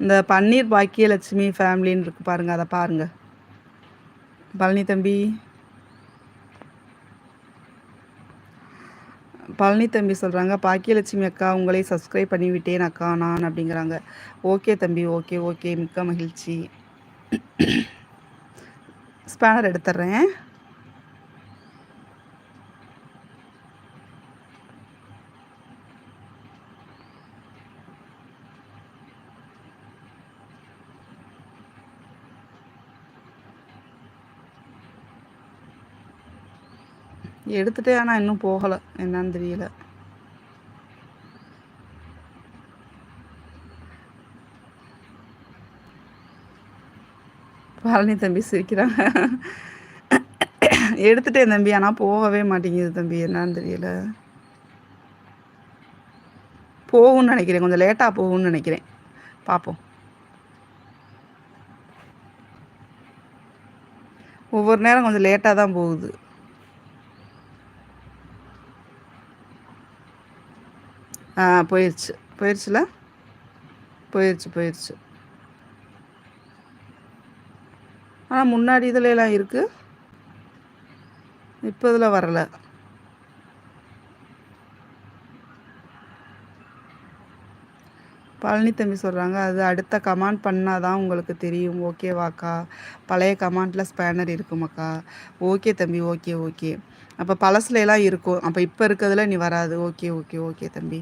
இந்த பன்னீர் பாக்கியலட்சுமி ஃபேமிலின்னு இருக்கு பாருங்க அதை பாருங்க. பழனி தம்பி. பழனி தம்பி சொல்கிறாங்க பாக்கியலட்சுமி அக்கா உங்களை சப்ஸ்கிரைப் பண்ணிவிட்டேன் அக்கா நான் அப்படிங்கிறாங்க. ஓகே தம்பி ஓகே ஓகே. மிக்க மகிழ்ச்சி. ஸ்பேனர் எடுத்துட்றேன் எடுத்துகிட்டே ஆனால் இன்னும் போகலை. என்னன்னு தெரியல. பழனி தம்பி சிரிக்கிறாங்க. எடுத்துட்டேன் தம்பி ஆனால் போகவே மாட்டேங்குது தம்பி. என்னன்னு தெரியல. போகும்னு நினைக்கிறேன். கொஞ்சம் லேட்டாக போகும்னு நினைக்கிறேன். பார்ப்போம் ஒவ்வொரு நேரம் கொஞ்சம் லேட்டாக தான் போகுது. ஆ போயிடுச்சு போயிடுச்சுல போயிடுச்சு போயிடுச்சு ஆனால் முன்னாடி இதில் எல்லாம் இருக்குது இப்போ இதில் வரலை. பழனி தம்பி சொல்கிறாங்க அது அடுத்த கமாண்ட் பண்ணால் தான் உங்களுக்கு தெரியும். ஓகேவாக்கா பழைய கமாண்டில் ஸ்பேனர் இருக்குமாக்கா ஓகே தம்பி ஓகே ஓகே. அப்போ பழசுல இருக்கும். அப்போ இப்போ இருக்கிறதுல நீ வராது. ஓகே ஓகே ஓகே தம்பி.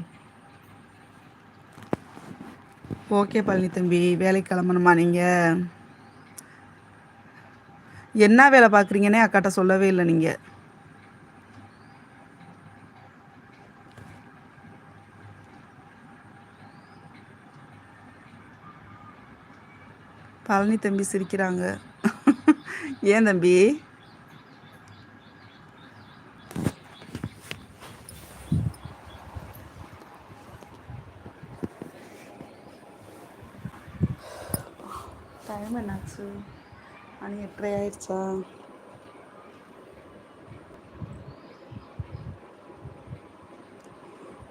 ஓகே பழனி தம்பி வேலைக்கு கிளம்பணுமா நீங்கள் என்ன வேலை பார்க்குறீங்கன்னே அக்காட்ட சொல்லவே இல்லை நீங்கள் பழனி தம்பி சிரிக்கிறாங்க. ஏன் தம்பி? டைம் என்னாச்சு? மணி எட்டரை ஆயிடுச்சா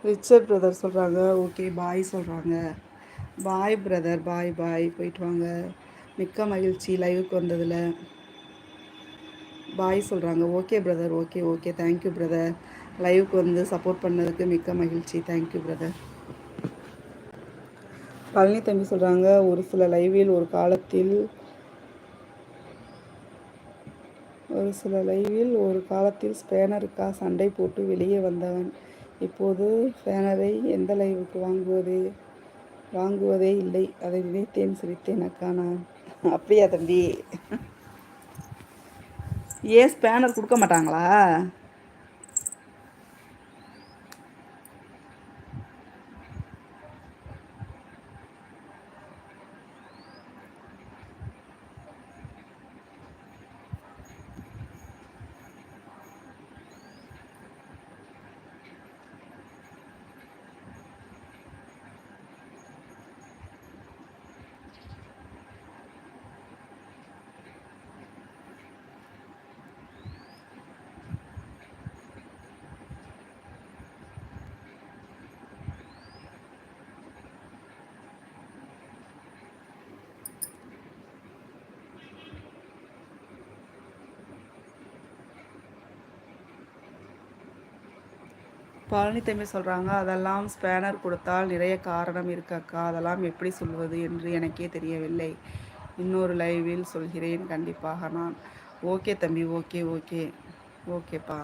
ரிச்சர்ட் பிரதர் சொல்கிறாங்க ஓகே பாய் சொல்கிறாங்க பாய் பிரதர் பாய் பாய் போயிட்டு வாங்க. மிக்க மகிழ்ச்சி லைவுக்கு வந்ததில். பாய் சொல்கிறாங்க okay brother okay okay thank you brother லைவுக்கு வந்து சப்போர்ட் பண்ணதுக்கு மிக்க மகிழ்ச்சி. தேங்க்யூ பிரதர் பழனி தம்பி சொல்கிறாங்க ஒரு சில லைவில் ஒரு காலத்தில் ஒரு சில லைவில் ஒரு காலத்தில் ஸ்பேனருக்கா சண்டை போட்டு வெளியே வந்தவன். இப்போது ஸ்பேனரை எந்த லைவுக்கு வாங்குவது? வாங்குவதே இல்லை. அதை நினைத்தேன் சிரித்தேன் அக்கா நான். அப்படியா தம்பி? ஏன் ஸ்பேனர் கொடுக்க மாட்டாங்களா? பழனி தம்பி சொல்கிறாங்க அதெல்லாம் ஸ்பேனர் கொடுத்தால் நிறைய காரணம் இருக்காக்கா அதெல்லாம் எப்படி சொல்வது என்று எனக்கே தெரியவில்லை. இன்னொரு லைவில் சொல்கிறேன் கண்டிப்பாக நான். ஓகே தம்பி ஓகே ஓகே. ஓகேப்பா.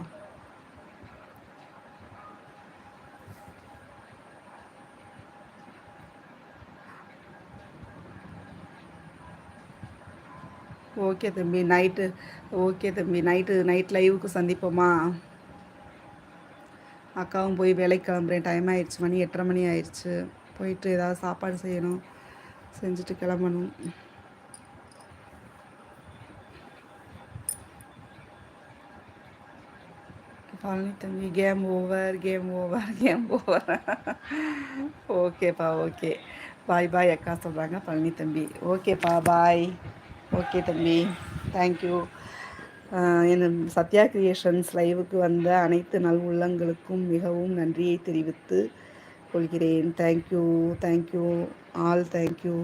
ஓகே தம்பி நைட்டு ஓகே தம்பி நைட்டு நைட் லைவுக்கு சந்திப்போமா? அக்காவும் போய் வேலைக்கு கிளம்புறேன். டைம் ஆயிடுச்சு. மணி எட்டரை மணி ஆயிடுச்சு. போயிட்டு ஏதாவது சாப்பாடு செய்யணும். செஞ்சுட்டு கிளம்பணும். பழனி தம்பி game over game over game over ஓகேப்பா ஓகே பாய் பாய் அக்கா சொல்கிறாங்க பழனி தம்பி. ஓகேப்பா பாய் ஓகே தம்பி. தேங்க்யூ என் சத்யா கிரியேஷன்ஸ் லைவுக்கு வந்த அனைத்து நல் உள்ளங்களுக்கும் மிகவும் நன்றியை தெரிவித்து கொள்கிறேன். Thank you thank you all thank you